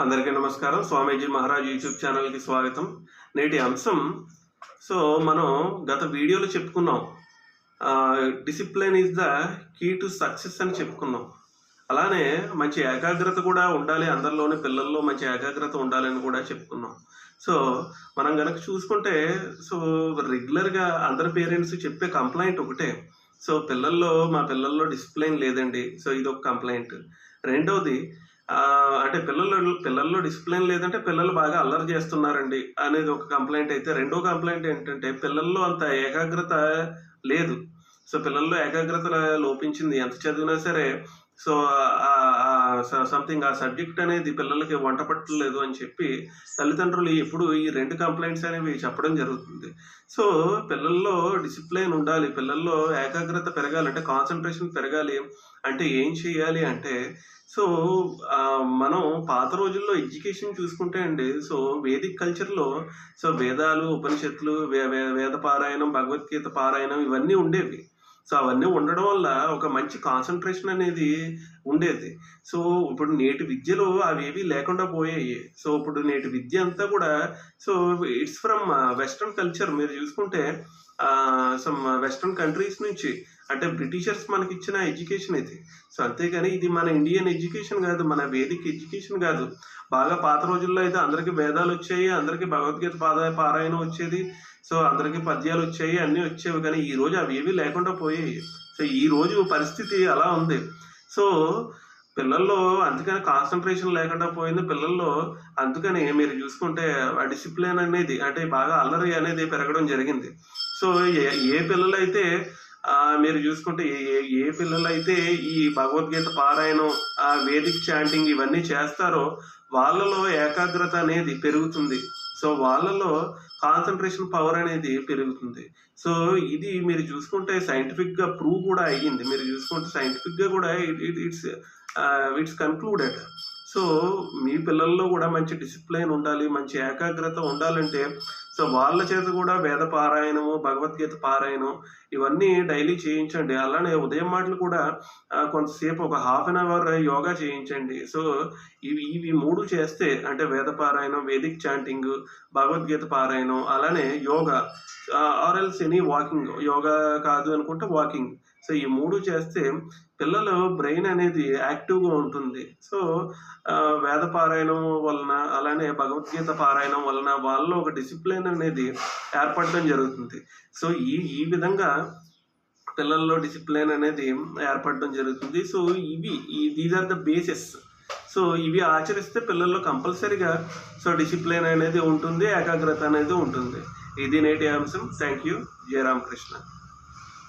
అందరికీ నమస్కారం. స్వామీజీ మహారాజ్ యూట్యూబ్ ఛానల్కి స్వాగతం. నేటి అంశం సో మనం గత వీడియోలో చెప్పుకున్నాం. Discipline is the key to success అని చెప్పుకున్నాం. అలానే మంచి ఏకాగ్రత కూడా ఉండాలి. అందరిలోని పిల్లల్లో మంచి ఏకాగ్రత ఉండాలని కూడా చెప్పుకున్నాం. సో మనం కనుక చూసుకుంటే సో రెగ్యులర్గా అందరి పేరెంట్స్ చెప్పే కంప్లైంట్ ఒకటే. సో పిల్లల్లో మా పిల్లల్లో డిసిప్లిన్ లేదండి. సో ఇది ఒక కంప్లైంట్. రెండవది అంటే పిల్లలు పిల్లల్లో డిసిప్లిన్ లేదంటే పిల్లలు బాగా అల్లరి చేస్తున్నారండి అనేది ఒక కంప్లైంట్ అయితే. రెండో కంప్లైంట్ ఏంటంటే పిల్లల్లో అంత ఏకాగ్రత లేదు. సో పిల్లల్లో ఏకాగ్రత లోపించింది. ఎంత చదివినా సరే సో సంథింగ్ ఆ సబ్జెక్ట్ అనేది పిల్లలకి వంట పట్టలేదు అని చెప్పి తల్లిదండ్రులు ఎప్పుడు ఈ రెండు కంప్లైంట్స్ అనేవి చెప్పడం జరుగుతుంది. సో పిల్లల్లో డిసిప్లిన్ ఉండాలి పిల్లల్లో ఏకాగ్రత పెరగాలంటే కాన్సన్ట్రేషన్ పెరగాలి అంటే ఏం చేయాలి అంటే సో మనం పాత రోజుల్లో ఎడ్యుకేషన్ చూసుకుంటే అండి సో వేదిక్ కల్చర్లో సో వేదాలు ఉపనిషత్తులు వే వే- వేద పారాయణం భగవద్గీత పారాయణం ఇవన్నీ ఉండేవి. సో అవన్నీ ఉండడం వల్ల ఒక మంచి కాన్సన్ట్రేషన్ అనేది ఉండేది. సో ఇప్పుడు నేటి విద్యలో అవేవి లేకుండా పోయాయి. సో ఇప్పుడు నేటి విద్య అంతా కూడా so it's from western culture మీరు చూసుకుంటే సమ్ వెస్ట్రన్ కంట్రీస్ నుంచి. అంటే బ్రిటిషర్స్ మనకి ఇచ్చిన ఎడ్యుకేషన్ ఇది. సో అంతేగాని ఇది మన ఇండియన్ ఎడ్యుకేషన్ కాదు మన వేదిక ఎడ్యుకేషన్ కాదు. బాగా పాత రోజుల్లో అయితే అందరికీ వేదాలు వచ్చాయి అందరికీ భగవద్గీత పాద పారాయణం వచ్చేది. సో అందరికీ పద్యాలు వచ్చాయి అన్నీ వచ్చేవి. కానీ ఈ రోజు అవి ఏవి లేకుండా పోయాయి. సో ఈ రోజు పరిస్థితి అలా ఉంది. సో పిల్లల్లో అందుకని కాన్సన్ట్రేషన్ లేకుండా పోయింది పిల్లల్లో. అందుకని మీరు చూసుకుంటే ఆ డిసిప్లిన్ అనేది అంటే బాగా అల్లరి అనేది పెరగడం జరిగింది. సో ఏ ఏ పిల్లలైతే మీరు చూసుకుంటే ఏ ఏ- పిల్లలైతే ఈ భగవద్గీత పారాయణం ఆ వేదిక్ చాంటింగ్ ఇవన్నీ చేస్తారో వాళ్ళలో ఏకాగ్రత అనేది పెరుగుతుంది. సో వాళ్ళలో కాన్సన్ట్రేషన్ పవర్ అనేది పెరుగుతుంది. సో ఇది మీరు చూసుకుంటే సైంటిఫిక్గా ప్రూవ్ కూడా అయ్యింది. మీరు చూసుకుంటే సైంటిఫిక్గా కూడా కూడా ఇట్స్ ఇట్స్ కన్క్లూడెడ్ సో మీ పిల్లల్లో కూడా మంచి డిసిప్లిన్ ఉండాలి మంచి ఏకాగ్రత ఉండాలంటే సో వాళ్ళ చేత కూడా వేద పారాయణము భగవద్గీత పారాయణం ఇవన్నీ డైలీ చేయించండి. అలానే ఉదయం మాటలు కూడా కొంతసేపు ఒక హాఫ్ అన్ అవర్ యోగా చేయించండి. సో ఇవి ఇవి మూడు చేస్తే అంటే వేద పారాయణం వేదిక్ చాంటింగ్ భగవద్గీత పారాయణం అలానే యోగా ఆర్ఎల్స్ ఎనీ వాకింగ్ యోగా కాదు అనుకుంటే వాకింగ్. సో ఈ మూడు చేస్తే పిల్లలు బ్రెయిన్ అనేది యాక్టివ్గా ఉంటుంది. సో వేద పారాయణం వలన అలానే భగవద్గీత పారాయణం వలన వాళ్ళు ఒక డిసిప్లిన్ అనేది ఏర్పడడం జరుగుతుంది. సో ఈ ఈ విధంగా పిల్లల్లో డిసిప్లిన్ అనేది ఏర్పడడం జరుగుతుంది. సో ఇవి ఈ these are the basis so ఇవి ఆచరిస్తే పిల్లల్లో కంపల్సరీగా సో డిసిప్లిన్ అనేది ఉంటుంది ఏకాగ్రత అనేది ఉంటుంది. ఇది నేటి అంశం. Thank you Jayaramakrishna.